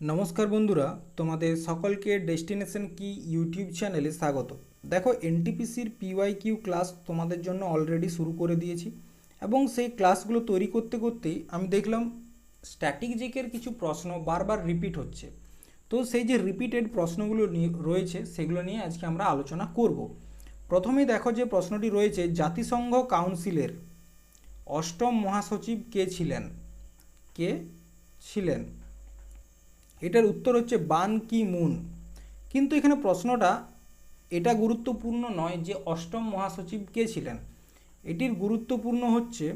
নমস্কার বন্ধুরা, তোমাদের সকলকে ডেস্টিনেশন কি ইউটিউব চ্যানেলে স্বাগত। দেখো এনটিপিসির পিওয়াই কিউ ক্লাস তোমাদের জন্য অলরেডি শুরু করে দিয়েছি এবং সেই ক্লাসগুলো তৈরি করতে করতেই আমি দেখলাম স্ট্যাটিক জিকের কিছু প্রশ্ন বারবার রিপিট হচ্ছে। তো সেই যে রিপিটেড প্রশ্নগুলো রয়েছে, সেগুলো নিয়ে আজকে আমরা আলোচনা করব। প্রথমেই দেখো যে প্রশ্নটি রয়েছে, জাতিসংঘ কাউন্সিলের অষ্টম মহাসচিব কে ছিলেন? কে ছিলেন? এটার উত্তর হচ্ছে বান কি মুন। কিন্তু এখানে প্রশ্নটা এটা গুরুত্বপূর্ণ নয় যে অষ্টম মহাসচিব কে ছিলেন। এটির গুরুত্বপূর্ণ হচ্ছে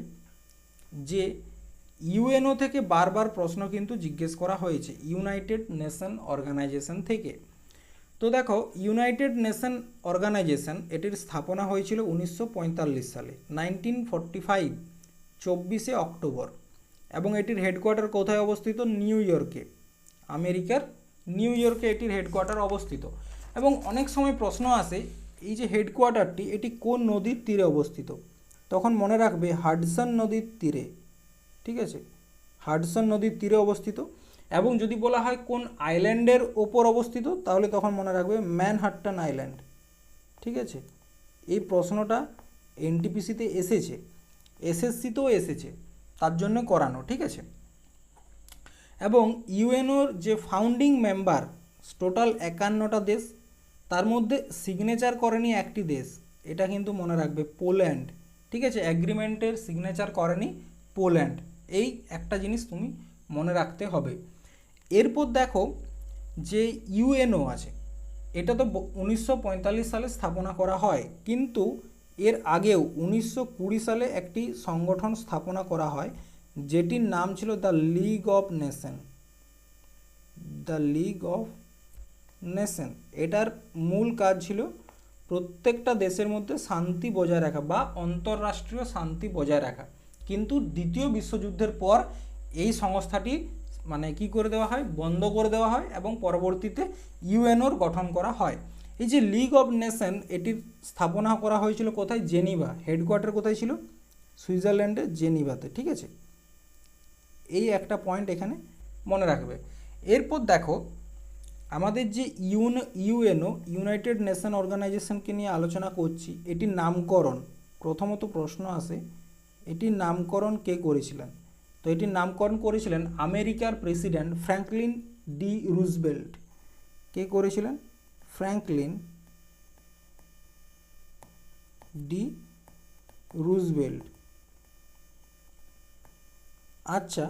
যে ইউএনও থেকে বারবার প্রশ্ন কিন্তু জিজ্ঞেস করা হয়েছে ইউনাইটেড নেশন অর্গানাইজেশন থেকে। তো দেখো, ইউনাইটেড নেশন অর্গানাইজেশন এটির স্থাপনা হয়েছিল উনিশশো পঁয়তাল্লিশ সালে, নাইনটিন ফর্টি ফাইভ, চব্বিশে অক্টোবর। এবং এটির হেডকোয়ার্টার কোথায় অবস্থিত? নিউ ইয়র্কে। আমেরিকার নিউ ইয়র্কে এটির হেডকোয়ার্টার অবস্থিত। এবং অনেক সময় প্রশ্ন আসে, এই যে হেডকোয়ার্টারটি, এটি কোন নদীর তীরে অবস্থিত? তখন মনে রাখবে হাডসন নদীর তীরে, ঠিক আছে? হাডসন নদীর তীরে অবস্থিত। এবং যদি বলা হয় কোন আইল্যান্ডের ওপর অবস্থিত, তাহলে তখন মনে রাখবে ম্যানহাট্টান আইল্যান্ড, ঠিক আছে? এই প্রশ্নটা এনটিপিসিতে এসেছে, এসএসসিতেও এসেছে, তার জন্য করানো, ঠিক আছে? এবং ইউএনওর যে ফাউন্ডিং মেম্বার, টোটাল একান্নটা দেশ, তার মধ্যে সিগনেচার করেনি একটি দেশ। এটা কিন্তু মনে রাখবে পোল্যান্ড। ঠিক আছে? অ্যাগ্রিমেন্টের সিগনেচার করেনি পোল্যান্ড। এই একটা জিনিস তুমি মনে রাখতে হবে। এরপর দেখো যে ইউএনও আছে। এটা তো উনিশশো পঁয়তাল্লিশ সালে স্থাপনা করা হয়। কিন্তু এর আগেও উনিশশো কুড়ি সালে একটি সংগঠন স্থাপনা করা হয়। যেটির নাম ছিল the league of nation. The league of nation. এটার মূল কাজ ছিল প্রত্যেকটা দেশের মধ্যে শান্তি বজায় রাখা বা অন্তর্রাষ্ট্রীয় শান্তি বজায় রাখা। কিন্তু দ্বিতীয় বিশ্বযুদ্ধের পর এই সংস্থাটি মানে কি করে দেওয়া হয়? বন্ধ করে দেওয়া হয় এবং পরবর্তীতে ইউএনওর গঠন করা হয়। এই যে লিগ অফ নেশন, এটির স্থাপনা করা হয়েছিল কোথায়? জেনিভা। হেডকোয়ার্টার কোথায় ছিল? সুইজারল্যান্ডের জেনিভাতে। ঠিক আছে? এই একটা পয়েন্ট এখানে মনে রাখবে। এরপর দেখো, আমাদের যে ইউন, ইউএনও ইউনাইটেড নেশন অর্গানাইজেশনকে নিয়ে আলোচনা করছি, এটির নামকরণ, প্রথমত প্রশ্ন আসে, এটির নামকরণ কে করেছিলেন? তো এটির নামকরণ করেছিলেন আমেরিকার প্রেসিডেন্ট ফ্র্যাঙ্কলিন ডি রুজবেল্ট। কে করেছিলেন? Franklin D Roosevelt. আচ্ছা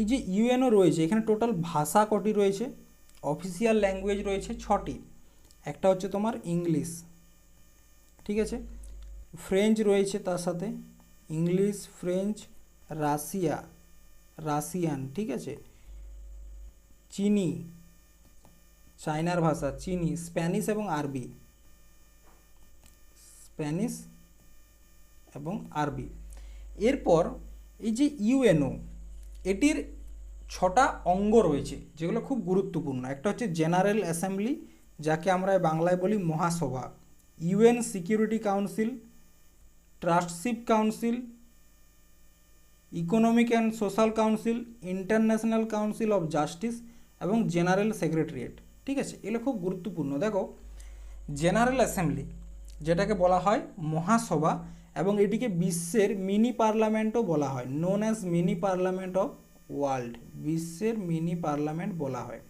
এই যে ইউএনও রয়েছে, এখানে টোটাল ভাষা কটি রয়েছে? অফিসিয়াল ল্যাঙ্গুয়েজ রয়েছে ছটি। একটা হচ্ছে তোমার ইংলিশ, ঠিক আছে? ফ্রেঞ্চ রয়েছে তার সাথে, ইংলিশ, ফ্রেঞ্চ, রাশিয়া, রাশিয়ান, ঠিক আছে? চিনি, চায়নার ভাষা, চিনি, স্প্যানিশ এবং আরবি। স্প্যানিশ এবং আরবি। এরপর এই যে ইউএনও এটির ছটা অঙ্গ রয়েছে, যেগুলো খুব গুরুত্বপূর্ণ। একটা হচ্ছে জেনারেল অ্যাসেম্বলি, যাকে আমরা বাংলায় বলি মহাসভা। UN security council, trusteeship council, economic and social council, international council of justice এবং জেনারেল সেক্রেটারিয়েট। ঠিক আছে, এগুলো খুব গুরুত্বপূর্ণ। দেখো, জেনারেল অ্যাসেম্বলি, যেটাকে বলা হয় মহাসভা এবং এটিকে বিশ্বের মিনি পার্লামেন্টও বলা হয় known as mini parliament of world, বিশ্বের মিনি পার্লামেন্ট বলা হয়।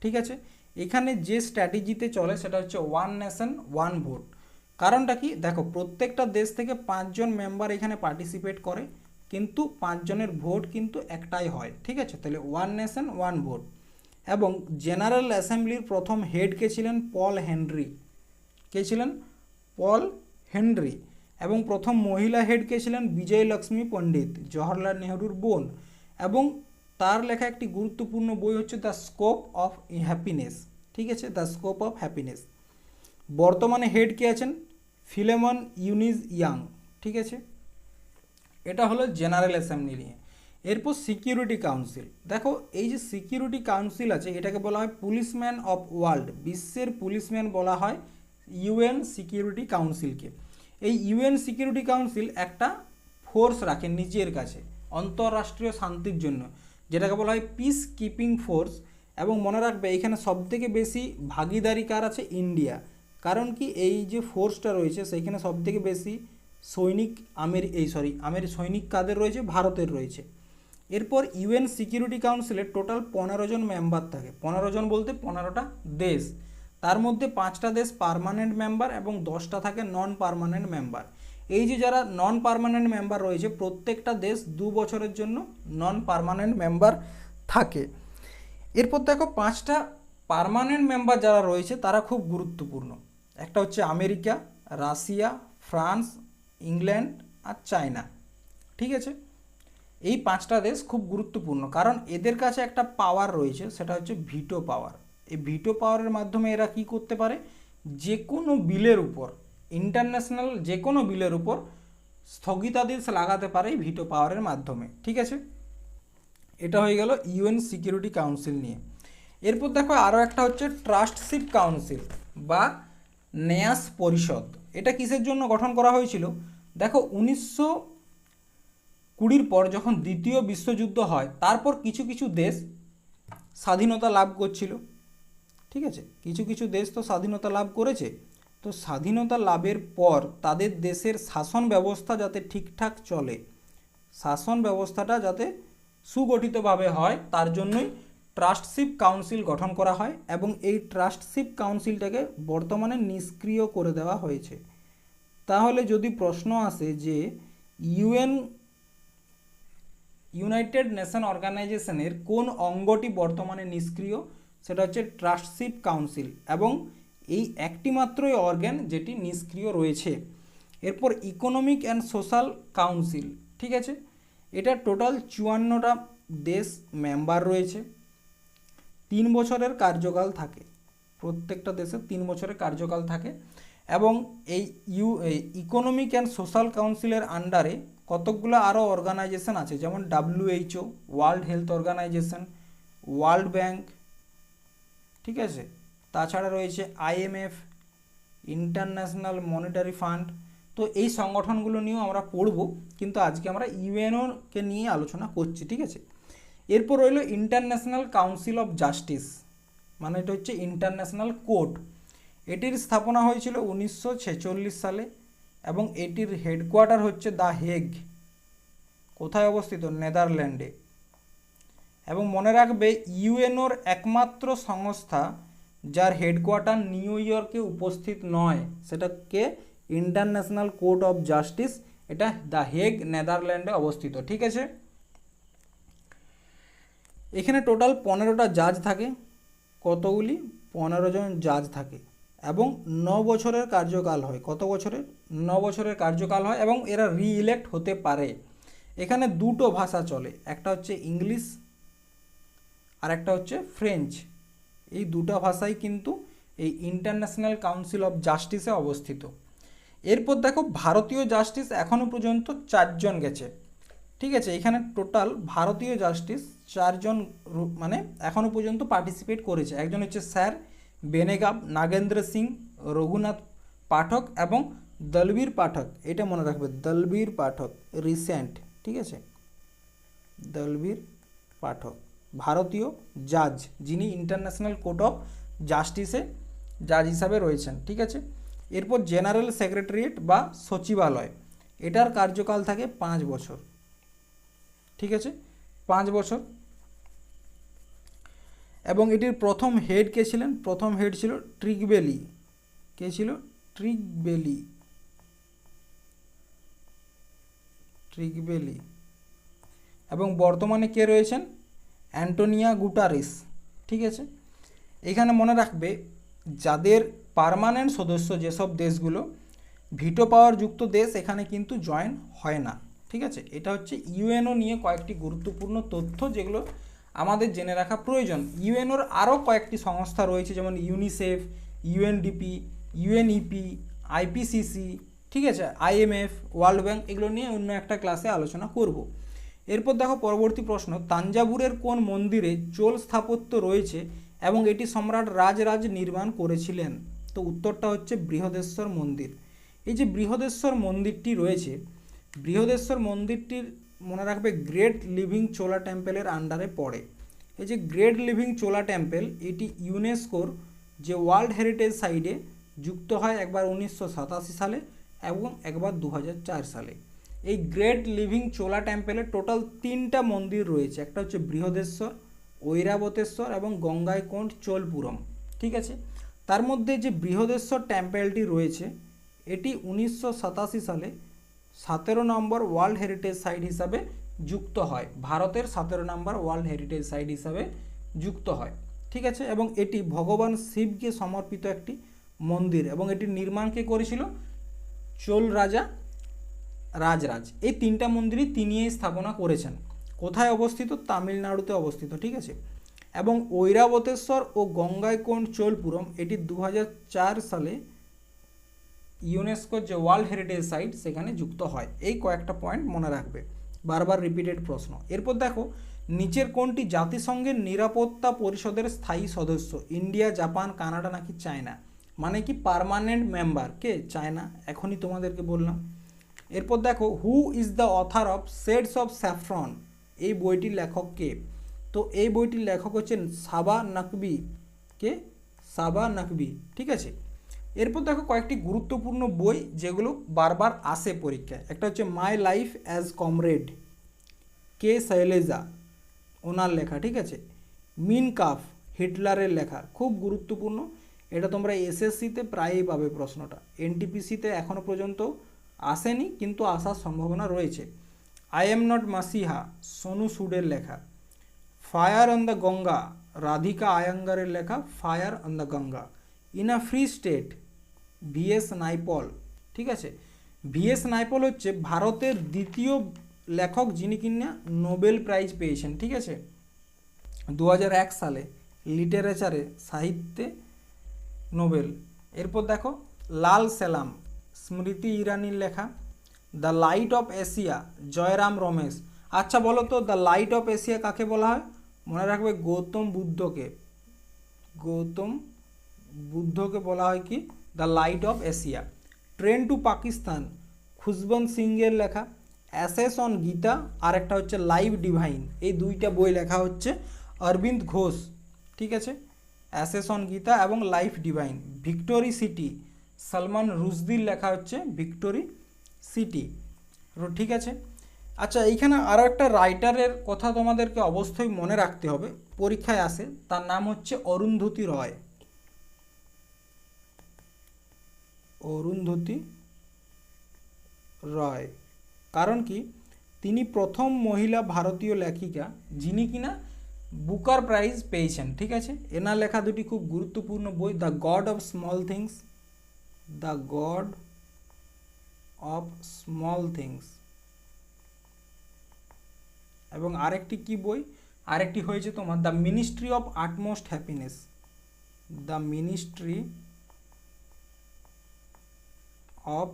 ঠিক আছে? এখানে যে স্ট্র্যাটেজিতে চলে সেটা হচ্ছে ওয়ান নেশন, ওয়ান ভোট। কারণটা কি? দেখো, প্রত্যেকটা দেশ থেকে পাঁচজন মেম্বার এখানে পার্টিসিপেট করে, কিন্তু পাঁচজনের ভোট কিন্তু একটাই হয়। ঠিক আছে? তাহলে ওয়ান নেশন, ওয়ান ভোট। এবং জেনারেল অ্যাসেম্বলির প্রথম হেড কে ছিলেন পল হেনরি। কে ছিলেন? Paul Henry. এবং প্রথম মহিলা হেড কে ছিলেন বিজয় লক্ষ্মী পণ্ডিত, জওহরলাল নেহরুর বোন এবং তার লেখা একটি গুরুত্বপূর্ণ বই হচ্ছে দ্য স্কোপ অফ হ্যাপিনেস ঠিক আছে? দ্য স্কোপ অফ হ্যাপিনেস বর্তমানে হেড কে আছেন ফিলেমন ইউনিজ ইয়াং, ঠিক আছে? এটা হলো জেনারেল অ্যাসেম্বলি নিয়ে। এরপর সিকিউরিটি কাউন্সিল। দেখো, এই যে সিকিউরিটি কাউন্সিল আছে, এটাকে বলা হয় পুলিশম্যান অফ ওয়ার্ল্ড, বিশ্বের পুলিশম্যান বলা হয় ইউএন সিকিউরিটি কাউন্সিলকে। এই ইউএন সিকিউরিটি কাউন্সিল একটা ফোর্স রাখে নিজের কাছে অন্তঃরাষ্ট্রীয় শান্তির জন্য, যেটাকে বলা হয় পিস কিপিং ফোর্স এবং মনে রাখবে, এখানে সবথেকে বেশি ভাগিদারি কার আছে? ইন্ডিয়া। কারণ কি, এই যে ফোর্সটা রয়েছে সেইখানে সবথেকে বেশি সৈনিক আমের, এই সরি আমের সৈনিক কাদের রয়েছে? ভারতের রয়েছে। এরপর ইউএন সিকিউরিটি কাউন্সিলের টোটাল পনেরো জন মেম্বার থাকে। পনেরো জন বলতে পনেরোটা দেশ। তার মধ্যে পাঁচটা দেশ পার্মানেন্ট মেম্বার এবং দশটা থাকে নন পারমানেন্ট মেম্বার এই যে যারা নন পারমানেন্ট মেম্বার রয়েছে, প্রত্যেকটা দেশ দু বছরের জন্য নন পারমানেন্ট মেম্বার থাকে। এরপর দেখো পাঁচটা পারমানেন্ট মেম্বার যারা রয়েছে, তারা খুব গুরুত্বপূর্ণ। একটা হচ্ছে আমেরিকা, রাশিয়া, ফ্রান্স, ইংল্যান্ড আর চায়না। ঠিক আছে? এই পাঁচটা দেশ খুব গুরুত্বপূর্ণ। কারণ এদের কাছে একটা পাওয়ার রয়েছে, সেটা হচ্ছে ভিটো পাওয়ার এই ভিটো পাওয়ারের মাধ্যমে এরা কি করতে পারে? যে কোনো বিলের উপর ইন্টারন্যাশনাল যে কোনো বিলের উপর স্থগিতাদেশ লাগাতে পারে ভিটো পাওয়ারের মাধ্যমে, ঠিক আছে? এটা হয়ে গেল ইউএন সিকিউরিটি কাউন্সিল নিয়ে। এরপর দেখো আরও একটা হচ্ছে ট্রাস্টশিপ কাউন্সিল বা ন্যাস পরিষদ। এটা কিসের জন্য গঠন করা হয়েছিল? দেখো উনিশশো কুড়ির পর যখন দ্বিতীয় বিশ্বযুদ্ধ হয়, তারপর কিছু কিছু দেশ স্বাধীনতা লাভ করছিল। ঠিক আছে? কিছু কিছু দেশ তো স্বাধীনতা লাভ করেছে। তো স্বাধীনতা লাভের পর তাদের দেশের শাসন ব্যবস্থা যাতে ঠিকঠাক চলে, শাসন ব্যবস্থাটা যাতে সুগঠিতভাবে হয়, তার জন্যই ট্রাস্টশিপ কাউন্সিল গঠন করা হয় এবং এই ট্রাস্টশিপ কাউন্সিলটাকে বর্তমানে নিষ্ক্রিয় করে দেওয়া হয়েছে। তাহলে যদি প্রশ্ন আসে যে ইউএন ইউনাইটেড নেশন অর্গানাইজেশনের কোন অঙ্গটি বর্তমানে নিষ্ক্রিয় সেটা হচ্ছে ট্রাস্টশিপ কাউন্সিল এবং এই একটি মাত্রই অর্গান যেটি নিষ্ক্রিয় রয়েছে। এরপর ইকোনমিক অ্যান্ড সোশ্যাল কাউন্সিল ঠিক আছে? এটা টোটাল চুয়ান্নটা দেশ মেম্বার রয়েছে। তিন বছরের কার্যকাল থাকে। প্রত্যেকটা দেশে তিন বছরের কার্যকাল থাকে এবং এই ইউ ইকোনমিক অ্যান্ড সোশ্যাল কাউন্সিলের আন্ডারে কতকগুলো আরও অর্গানাইজেশন আছে? যেমন WHO world health organisation world bank ঠিক আছে? তাছাড়া রয়েছে আইএমএফ ইন্টারন্যাশনাল মনিটারি ফান্ড তো এই সংগঠনগুলো নিয়েও আমরা পড়ব, কিন্তু আজকে আমরা ইউএনওকে নিয়ে আলোচনা করছি, ঠিক আছে? এরপর রইল ইন্টারন্যাশনাল কাউন্সিল অফ জাস্টিস মানে এটা হচ্ছে ইন্টারন্যাশনাল কোর্ট এটির স্থাপনা হয়েছিল উনিশশো ছেচল্লিশ সালে এবং এটির হেডকোয়ার্টার হচ্ছে দ্য হেগ। কোথায় অবস্থিত? নেদারল্যান্ডে। এবং মনে রাখবে ইউএনওর একমাত্র সংস্থা যার হেডকোয়ার্টার নিউ ইয়র্কে উপস্থিত নয়। সেটাকে ইন্টারন্যাশনাল কোর্ট অফ জাস্টিস, এটা দ্য হেগ নেদারল্যান্ডে অবস্থিত, ঠিক আছে? এখানে টোটাল পনেরোটা জাজ থাকে, কতগুলি? পনেরো জন জাজ থাকে এবং ন বছরের কার্যকাল হয়, কত বছরের? ন বছরের কার্যকাল হয় এবং এরা রিইলেক্ট হতে পারে। এখানে দুটো ভাষা চলে, একটা হচ্ছে ইংলিশ আর একটা হচ্ছে ফ্রেঞ্চ এই দুটো ভাষাই কিন্তু এই ইন্টারন্যাশনাল কাউন্সিল অফ জাস্টিসে অবস্থিত। এরপর দেখো ভারতীয় জাস্টিস এখনও পর্যন্ত চারজন গেছে। ঠিক আছে, এখানে টোটাল ভারতীয় জাস্টিস চারজন মানে এখনও পর্যন্ত পার্টিসিপেট করেছে। একজন হচ্ছে স্যার বেনেগাব, নাগেন্দ্র সিং, রঘুনাথ পাঠক এবং দলবীর পাঠক। এটা মনে রাখবে, দলবীর পাঠক রিসেন্ট ঠিক আছে, দলবীর পাঠক। ভারতীয় জাজ, যিনি ইন্টারন্যাশনাল কোর্ট অফ জাস্টিসে জাজ হিসাবে রয়েছেন, ঠিক আছে? এরপর জেনারেল সেক্রেটারিয়েট বা সচিবালয়, এটার কার্যকাল থাকে পাঁচ বছর, ঠিক আছে? পাঁচ বছর। এবং এটির প্রথম হেড কে ছিলেন? প্রথম হেড ছিল ট্রিকবেলি কে ছিল? ট্রিকবেলি ট্রিকবেলি এবং বর্তমানে কে রয়েছেন? অ্যান্টোনিয়া গুটারিস, ঠিক আছে? এখানে মনে রাখবে, যাদের পার্মানেন্ট সদস্য যেসব দেশগুলো, ভিটো পাওয়ার যুক্ত দেশ এখানে কিন্তু জয়েন হয় না, ঠিক আছে? এটা হচ্ছে ইউএনও নিয়ে কয়েকটি গুরুত্বপূর্ণ তথ্য যেগুলো আমাদের জেনে রাখা প্রয়োজন। ইউএনওর আরও কয়েকটি সংস্থা রয়েছে, যেমন ইউনিসেফ, ইউএনডিপি, ইউএনইপি, আইপিসিসি, ঠিক আছে? আইএমএফ, ওয়ার্ল্ড ব্যাংক, এগুলো নিয়ে অন্য একটা ক্লাসে আলোচনা করব। এরপর দেখো পরবর্তী প্রশ্ন, তাঞ্জাবুরের কোন মন্দিরে চোল স্থাপত্য রয়েছে এবং এটি সম্রাট রাজরাজ নির্মাণ করেছিলেন? তো উত্তরটা হচ্ছে বৃহদেশ্বর মন্দির। এই যে বৃহদেশ্বর মন্দিরটি রয়েছে, বৃহদেশ্বর মন্দিরটির মনে রাখবে গ্রেট লিভিং চোলা টেম্পেলের আন্ডারে পড়ে। এই যে গ্রেট লিভিং চোলা টেম্পেল, এটি ইউনেস্কোর যে ওয়ার্ল্ড হেরিটেজ সাইডে যুক্ত হয় একবার উনিশশো সাতাশি সালে এবং একবার দু হাজার চার সালে। এই গ্রেট লিভিং চোলা টেম্পলে টোটাল তিনটা মন্দির রয়েছে। একটা হচ্ছে বৃহদেশ্বর, ঐরাবতেশ্বর এবং গঙ্গাইকোন্ড চোলপুরম। ঠিক আছে? তার মধ্যে যে বৃহদেশ্বর টেম্পেলটি রয়েছে, এটি উনিশশো সাতাশি সালে সতেরো নম্বর ওয়ার্ল্ড হেরিটেজ সাইট হিসাবে যুক্ত হয়। ভারতের সতেরো নম্বর ওয়ার্ল্ড হেরিটেজ সাইট হিসাবে যুক্ত হয়। ঠিক আছে? এবং এটি ভগবান শিবকে সমর্পিত একটি মন্দির এবং এটির নির্মাণ কে করেছিল? চোল রাজা রাজরাজ। এই তিনটা মন্দিরই তিনিই স্থাপনা করেছেন। কোথায় অবস্থিত? তামিলনাড়ুতে অবস্থিত, ঠিক আছে? এবং ঐরাবতেশ্বর ও গঙ্গাইকোন্ড চোলপুরম, এটি দু হাজার চার সালে ইউনেস্কোর যে ওয়ার্ল্ড হেরিটেজ সাইট, সেখানে যুক্ত হয়। এই কয়েকটা পয়েন্ট মনে রাখবে। বারবার রিপিটেড প্রশ্ন। এরপর দেখো, নিচের কোনটি জাতিসংঘের নিরাপত্তা পরিষদের স্থায়ী সদস্য? ইন্ডিয়া, জাপান, কানাডা নাকি চায়না? মানে কি পার্মানেন্ট মেম্বার? কে? চায়না। এখনই তোমাদেরকে বললাম। এরপর দেখো who is the author of shades of saffron এই বইটির লেখক কে? তো এই বইটির লেখক হচ্ছেন সাবা নাকবি। কে? সাবা নাকবি, ঠিক আছে? এরপর দেখো কয়েকটি গুরুত্বপূর্ণ বই যেগুলো বারবার আসে পরীক্ষায়। একটা হচ্ছে মাই লাইফ অ্যাজ কমরেড কে? শৈলেজা, ওনার লেখা, ঠিক আছে? মিন কাফ, হিটলারের লেখা, খুব গুরুত্বপূর্ণ। এটা তোমরা এসএসসিতে প্রায়ই পাবে প্রশ্নটা। এনটিপিসিতে এখনও পর্যন্ত আসেনি, কিন্তু আসার সম্ভাবনা রয়েছে। I am not messiah Sonu সুডের লেখা। Fire on the Ganga Radhika আয়াঙ্গারের লেখা fire on the Ganga in a free state VS Naipaul ঠিক আছে? ভিএস নাইপল হচ্ছে ভারতের দ্বিতীয় লেখক যিনি কিনা নোবেল প্রাইজ পেয়েছেন, ঠিক আছে? দু হাজার এক সালে লিটারেচারে সাহিত্যে নোবেল। এরপর দেখো, লাল সেলাম। স্মৃতি ইরানির লেখা, the light of Asia Jairam Ramesh. আচ্ছা বলো তো, দ্য লাইট অফ এশিয়া কাকে বলা হয়? মনে রাখবে, গৌতম বুদ্ধকে। গৌতম বুদ্ধকে বলা হয় কি? The light of Asia train to Pakistan Khushwant সিংয়ের লেখা। অ্যাসেস অন গীতা আর একটা হচ্ছে, লাইভ ডিভাইন এই দুইটা বই লেখা হচ্ছে, অরবিন্দ ঘোষ। ঠিক আছে? অ্যাসেস অন গীতা এবং life divine victory city Salman রুশদির লেখা হচ্ছে ভিক্টোরি সিটি। ঠিক আছে? আচ্ছা এইখানে আরও একটা রাইটারের কথা তোমাদেরকে অবশ্যই মনে রাখতে হবে। পরীক্ষায় আসে, তার নাম হচ্ছে অরুন্ধতী রয়। অরুন্ধতী রয়। কারণ কি? তিনি প্রথম মহিলা ভারতীয় লেখিকা, যিনি কিনা বুকার প্রাইজ পেয়েছেন, ঠিক আছে? এনার লেখা দুটি খুব গুরুত্বপূর্ণ বই, the god of small things. The god of small things. এবং আরেকটি কি বই? আরেকটি হয়েছে তোমার the ministry of utmost happiness. The ministry of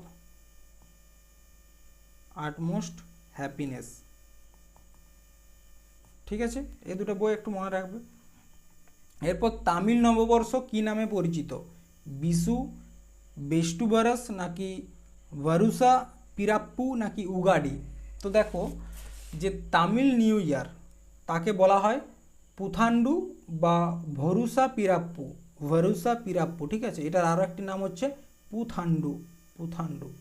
utmost happiness. ঠিক আছে? এই দুটো বই একটু মনে রাখবে। এরপর তামিল নববর্ষ কি নামে পরিচিত? বিশু বেষ্টুবারস নাকি ভারুসা পিরাপ্পু নাকি উগাডি? তো দেখো, যে তামিল নিউ ইয়ার, তাকে বলা হয় পুথান্ডু বা ভরুসা পিরাপ্পু। ভরুসা পিরাপ্পু, ঠিক আছে? এটার আরও একটি নাম হচ্ছে পুথান্ডু পুথান্ডু।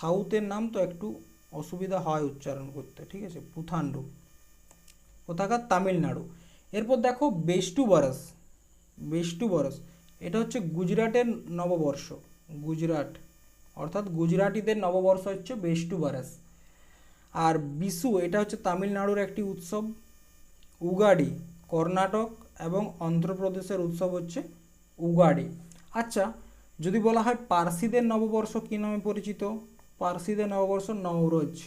সাউথের নাম তো একটু অসুবিধা হয় উচ্চারণ করতে, ঠিক আছে? পুথান্ডু। কোথাকার? তামিলনাড়ু। এরপর দেখো বেষ্টু বরস বেষ্টু বরস এটা হচ্ছে গুজরাটের নববর্ষ, গুজরাট। অর্থাৎ গুজরাটিদের নববর্ষ হচ্ছে বেষ্টু বারাস। আর বিশু, এটা হচ্ছে তামিলনাড়ুর একটি উৎসব। উগাডি, কর্ণাটক এবং অন্ধ্রপ্রদেশের উৎসব হচ্ছে উগাডি। আচ্ছা যদি বলা হয় পার্সিদের নববর্ষ কী নামে পরিচিত? পার্সিদের নববর্ষ নওরোজ।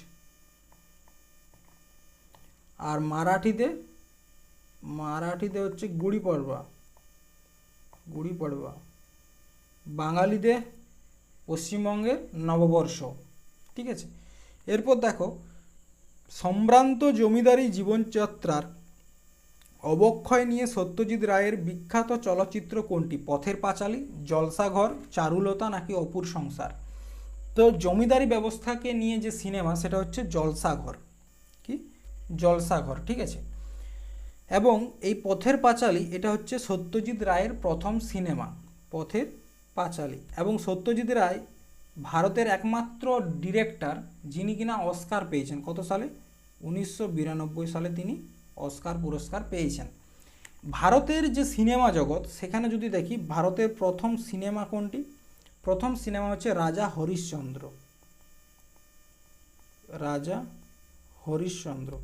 আর মারাঠিদের মারাঠিদের হচ্ছে গুড়ি পড়বা গুড়ি পড়বা। বাঙালিদের পশ্চিমবঙ্গের নববর্ষ, ঠিক আছে? এরপর দেখো, সম্ভ্রান্ত জমিদারি জীবনযাত্রার অবক্ষয় নিয়ে সত্যজিৎ রায়ের বিখ্যাত চলচ্চিত্র কোনটি? পথের পাঁচালী, জলসাঘর, চারুলতা নাকি অপুর সংসার? তো জমিদারি ব্যবস্থাকে নিয়ে যে সিনেমা, সেটা হচ্ছে জলসাঘর। কি? জলসাঘর, ঠিক আছে? এবং এই পথের পাঁচালী, এটা হচ্ছে সত্যজিৎ রায়ের প্রথম সিনেমা, পথের পাঁচালী। এবং সত্যজিৎ রায় ভারতের একমাত্র ডিরেক্টর, যিনি কিনা অস্কার পেয়েছেন। কত সালে? উনিশশো বিরানব্বই সালে তিনি অস্কার পুরস্কার পেয়েছেন। ভারতের যে সিনেমা জগৎ, সেখানে যদি দেখি, ভারতের প্রথম সিনেমা কোনটি? প্রথম সিনেমা হচ্ছে রাজা হরিশ্চন্দ্র। রাজা হরিশ্চন্দ্র।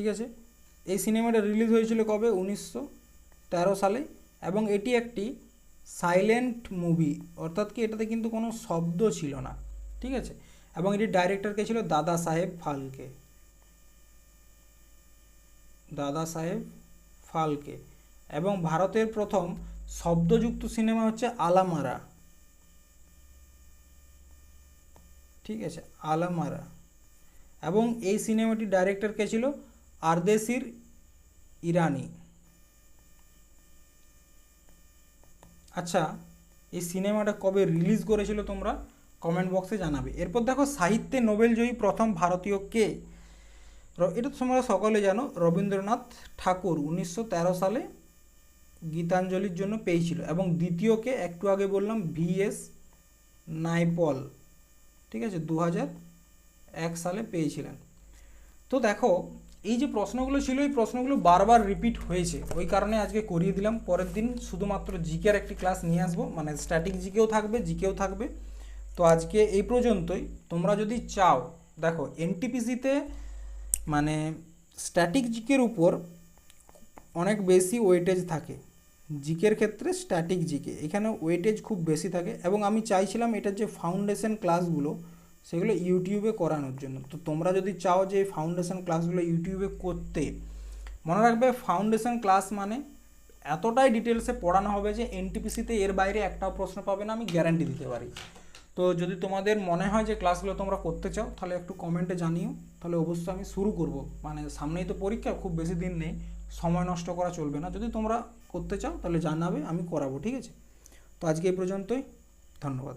ঠিক আছে? এই সিনেমাটা রিলিজ হয়েছিল কবে? উনিশশো তেরো সালে। এবং এটি একটি সাইলেন্ট মুভি অর্থাৎ কি এটাতে কিন্তু কোনো শব্দ ছিল না। ঠিক আছে? এবং এটির ডাইরেক্টর কে ছিল? দাদা সাহেব ফালকে। দাদা সাহেব ফালকে। এবং ভারতের প্রথম শব্দযুক্ত সিনেমা হচ্ছে আলামারা। ঠিক আছে? আলামারা। এবং এই সিনেমাটির ডাইরেক্টর কে ছিল? আরদেশির ইরানি। আচ্ছা এই সিনেমাটা কবে রিলিজ করেছিল তোমরা? কমেন্ট বক্সে জানাবে। এরপর দেখো, সাহিত্যে নোবেলজয়ী প্রথম ভারতীয় কে? এটা তোমরা সকলে জানো, রবীন্দ্রনাথ ঠাকুর। উনিশশো তেরো সালে গীতাঞ্জলির জন্য পেয়েছিল। এবং দ্বিতীয়কে একটু আগে বললাম ভিএস নাইপল। ঠিক আছে দু এক সালে পেয়েছিলেন। তো দেখো এই যে প্রশ্নগুলো ছিল, এই প্রশ্নগুলো বারবার রিপিট হয়েছে। ওই কারণে আজকে করিয়ে দিলাম। পরের দিন শুধুমাত্র জিকের একটি ক্লাস নিয়ে আসব। মানে স্ট্যাটিক জিকেও থাকবে জিকেও থাকবে। তো আজকে এই পর্যন্তই। তোমরা যদি চাও, দেখো এনটিপিসিতে মানে স্ট্যাটিক জিকের উপর অনেক বেশি ওয়েটেজ থাকে। জিকের ক্ষেত্রে স্ট্যাটিক জিকে এখানে ওয়েটেজ খুব বেশি থাকে। এবং আমি চাইছিলাম এটার যে ফাউন্ডেশন ক্লাসগুলো সেগুলো ইউটিউবে করানোর জন্য। তো তোমরা যদি চাও যে ফাউন্ডেশন ক্লাসগুলো ইউটিউবে করতে, মনে রাখবে ফাউন্ডেশন ক্লাস মানে এতটাই ডিটেলসে পড়ানো হবে যে এনটিপিসিতে এর বাইরে একটাও প্রশ্ন পাবে না, আমি গ্যারান্টি দিতে পারি। তো যদি তোমাদের মনে হয় যে ক্লাসগুলো তোমরা করতে চাও, তাহলে একটু কমেন্টে জানিও। তাহলে অবশ্যই আমি শুরু করব। মানে সামনেই তো পরীক্ষা, খুব বেশি দিন নেই। সময় নষ্ট করা চলবে না। যদি তোমরা করতে চাও, তাহলে জানাবে, আমি করাবো, ঠিক আছে? তো আজকে এই পর্যন্তই। ধন্যবাদ।